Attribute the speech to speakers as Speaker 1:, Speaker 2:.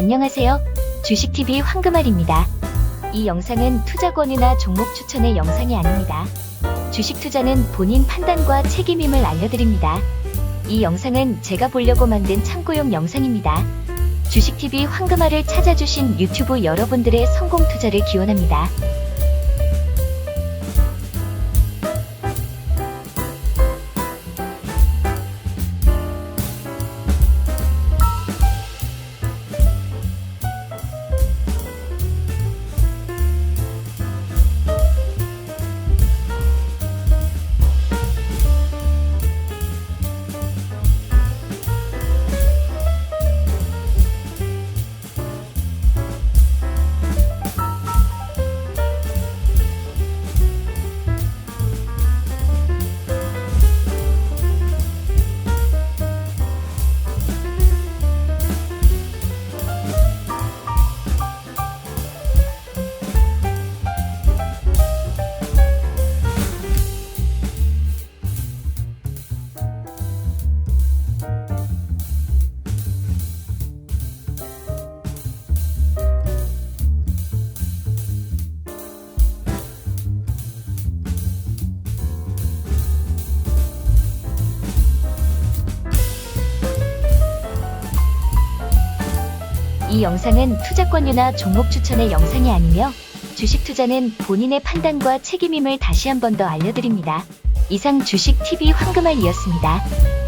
Speaker 1: 안녕하세요. 주식TV 황금알입니다. 이 영상은 투자 권유나 종목 추천의 영상이 아닙니다. 주식 투자는 본인 판단과 책임임을 알려드립니다. 이 영상은 제가 보려고 만든 참고용 영상입니다. 주식TV 황금알을 찾아주신 유튜브 여러분들의 성공 투자를 기원합니다. 이 영상은 투자 권유나 종목 추천의 영상이 아니며 주식 투자는 본인의 판단과 책임임을 다시 한 번 더 알려드립니다. 이상 주식 TV 황금알이었습니다.